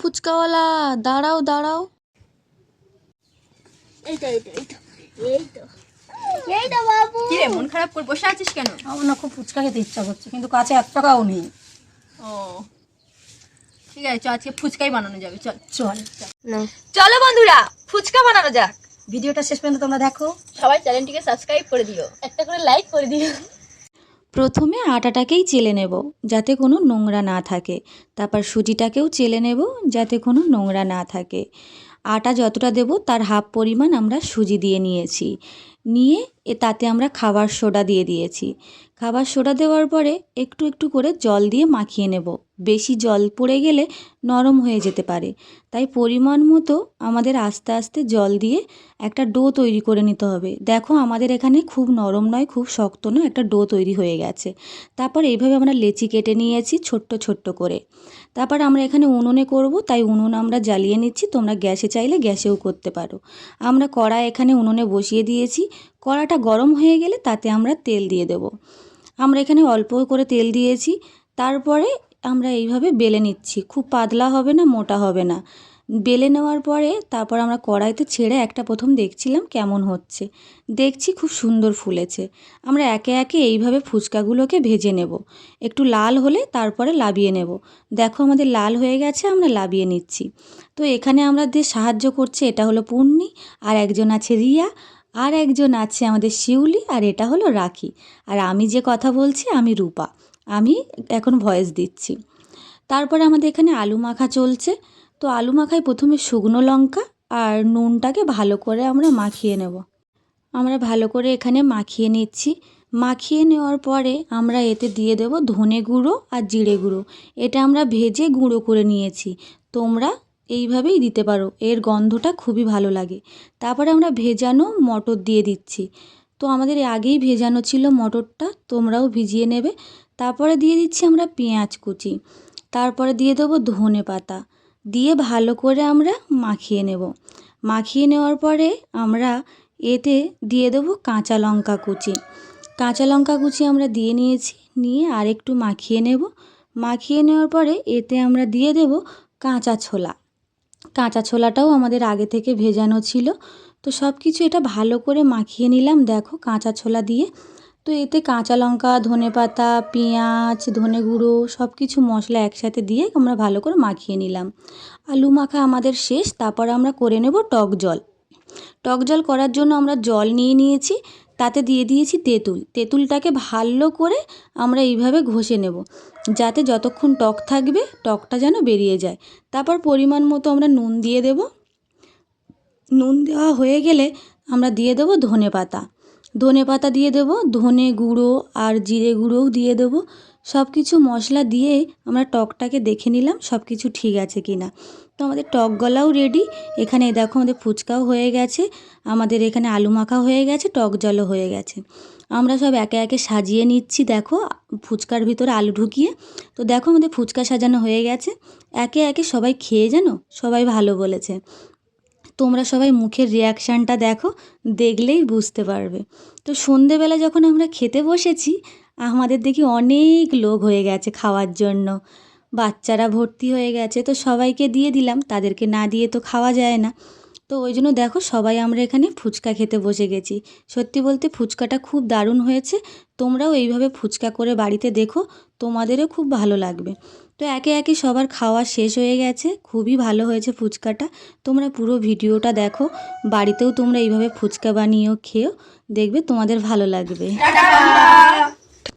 ফুচকাওয়ালা। দাঁড়াও দাঁড়াও। এই তো এই তো এই তো এই তো এই তো বাবু। কি রে মন খারাপ করে বসে আছিস কেন? আমার না খুব ফুচকা খেতে ইচ্ছা করছে কিন্তু কাছে এক টাকাও নেই। ও। ঠিক আছে চ আজকে ফুচকাই বানানো যাবে চল। চল চলো বন্ধুরা ফুচকা বানানো যাক। ভিডিওটা শেষ পর্যন্ত তোমরা দেখো। সবাই চ্যানেলটিকে সাবস্ক্রাইব করে দিও। একটা করে লাইক করে দিও। প্রথমে আটাটাকেই চেলে নেব, যাতে কোনো নোংরা না থাকে। তারপর সুজিটাকেও চেলে নেব, যাতে কোনো নোংরা না থাকে। আটা যতটা দেব, তার হাফ পরিমাণ আমরা সুজি দিয়ে নিয়েছি। নিয়ে এ তাতে আমরা খাবার সোডা দিয়ে দিয়েছি। খাবার সোডা দেওয়ার পরে একটু একটু করে জল দিয়ে মাখিয়ে নেব। বেশি জল পড়ে গেলে নরম হয়ে যেতে পারে। তাই পরিমাণ মতো আমাদের আস্তে আস্তে জল দিয়ে একটা ডো তৈরি করে নিতে হবে। দেখো আমাদের এখানে খুব নরম নয়, খুব শক্ত নয়, একটা ডো তৈরি হয়ে গেছে। তারপর এইভাবে আমরা লেচি কেটে নিয়েছি ছোট্ট ছোট্ট করে। তারপর আমরা এখানে উনুনে করব, তাই উনুন আমরা জ্বালিয়ে নিচ্ছি, তোমরা গ্যাসে চাইলে গ্যাসেও করতে পারো। আমরা কড়া এখানে উনুনে বসিয়ে দিয়েছি। কড়াটা গরম হয়ে গেলে তাতে আমরা তেল দিয়ে দেব। আমরা এখানে অল্প করে তেল দিয়েছি। তারপরে আমরা এইভাবে বেলে নিচ্ছি। খুব পাতলা হবে না, মোটা হবে না। বেলে নেওয়ার পরে তারপর আমরা কড়াইতে ছেড়ে একটা প্রথম দেখছিলাম কেমন হচ্ছে। দেখছি খুব সুন্দর ফুলেছে। আমরা একে একে এইভাবে ফুচকাগুলোকে ভেজে নেব। একটু লাল হলে তারপরে লাবিয়ে নেব। দেখো আমাদের লাল হয়ে গেছে, আমরা লাবিয়ে নিচ্ছি। তো এখানে আমরা আমাদের সাহায্য করছে এটা হলো পূর্ণি আর একজন আছে রিয়া, আর একজন আছে আমাদের শিউলি, আর এটা হলো রাখি। আর আমি যে কথা বলছি, আমি রূপা। আমি এখন ভয়েস দিচ্ছি। তারপরে আমাদের এখানে আলু মাখা চলছে। তো আলু মাখায় প্রথমে শুকনো লঙ্কা আর নুনটাকে ভালো করে আমরা মাখিয়ে নেব। আমরা ভালো করে এখানে মাখিয়ে নিচ্ছি। মাখিয়ে নেওয়ার পরে আমরা এতে দিয়ে দেব ধনে গুঁড়ো আর জিরে গুঁড়ো। এটা আমরা ভেজে গুঁড়ো করে নিয়েছি। তোমরা এইভাবেই দিতে পারো। এর গন্ধটা খুবই ভালো লাগে। তারপরে আমরা ভেজানো মটর দিয়ে দিচ্ছি। তো আমাদের আগেই ভেজানো ছিল মটরটা, তোমরাও ভিজিয়ে নেবে। তারপরে দিয়ে দিচ্ছি আমরা পেঁয়াজ কুচি। তারপরে দিয়ে দেবো ধনে পাতা। দিয়ে ভালো করে আমরা মাখিয়ে নেব। মাখিয়ে নেওয়ার পরে আমরা এতে দিয়ে দেবো কাঁচা লঙ্কা কুচি। কাঁচা লঙ্কা কুচি আমরা দিয়ে নিয়েছি, নিয়ে আর একটু মাখিয়ে নেব। মাখিয়ে নেওয়ার পরে এতে আমরা দিয়ে দেব কাঁচা ছোলা। কাঁচা ছোলাটাও আমাদের আগে থেকে ভেজানো ছিল। তো সব কিছু এটা ভালো করে মাখিয়ে নিলাম। দেখো কাঁচা ছোলা দিয়ে তো এতে কাঁচা লঙ্কা, ধনে পাতা, পেঁয়াজ, ধনে গুঁড়ো সব কিছু মশলা একসাথে দিয়ে আমরা ভালো করে মাখিয়ে নিলাম। আলু মাখা আমাদের শেষ, তারপর আমরা করে নেব টক জল। টক জল করার জন্য আমরা জল নিয়ে নিয়েছি, তাতে দিয়ে দিয়েছি তেঁতুল। তেঁতুলটাকে ভালো করে আমরা এইভাবে ঘষে নেব, যাতে যতক্ষণ টক থাকবে টকটা যেন বেরিয়ে যায়। তারপর পরিমাণ মতো আমরা নুন দিয়ে দেব। নুন দেওয়া হয়ে গেলে আমরা দিয়ে দেবো ধনে পাতা। ধনে পাতা দিয়ে দেবো, ধনে গুঁড়ো আর জিরে গুঁড়োও দিয়ে দেবো। সব কিছু মশলা দিয়ে আমরা টকটাকে দেখে নিলাম সব কিছু ঠিক আছে কি না তো আমাদের টক গলাও রেডি এখানে দেখো আমাদের ফুচকাও হয়ে গেছে, আমাদের এখানে আলু মাখা হয়ে গেছে, টক জলও হয়ে গেছে। আমরা সব একে একে সাজিয়ে নিচ্ছি, দেখো, ফুচকার ভিতরে আলু ঢুকিয়ে। তো দেখো আমাদের ফুচকা সাজানো হয়ে গেছে। একে একে সবাই খেয়ে জানো? সবাই ভালো বলেছে। তোমরা সবাই মুখের রিয়াকশানটা দেখো, দেখলেই বুঝতে পারবে। তো সন্ধেবেলা যখন আমরা খেতে বসেছি, আমাদের দেখি অনেক লোক হয়ে গেছে খাওয়ার জন্য। বাচ্চারা ভর্তি হয়ে গেছে, তো সবাইকে দিয়ে দিলাম, তাদেরকে না দিয়ে তো খাওয়া যায় না। তো ওই জন্য দেখো সবাই আমরা এখানে ফুচকা খেতে বসে গেছি। সত্যি বলতে ফুচকাটা খুব দারুণ হয়েছে, তোমরাও এইভাবে ফুচকা করে বাড়িতে দেখো, তোমাদেরও খুব ভালো লাগবে। তো একে একে সবার খাওয়া শেষ হয়ে গেছে। খুবই ভালো হয়েছে ফুচকাটা। তোমরা পুরো ভিডিওটা দেখো। বাড়িতেও তোমরা এইভাবে ফুচকা বানিয়েও খেয়েও দেখবে তোমাদের ভালো লাগবে।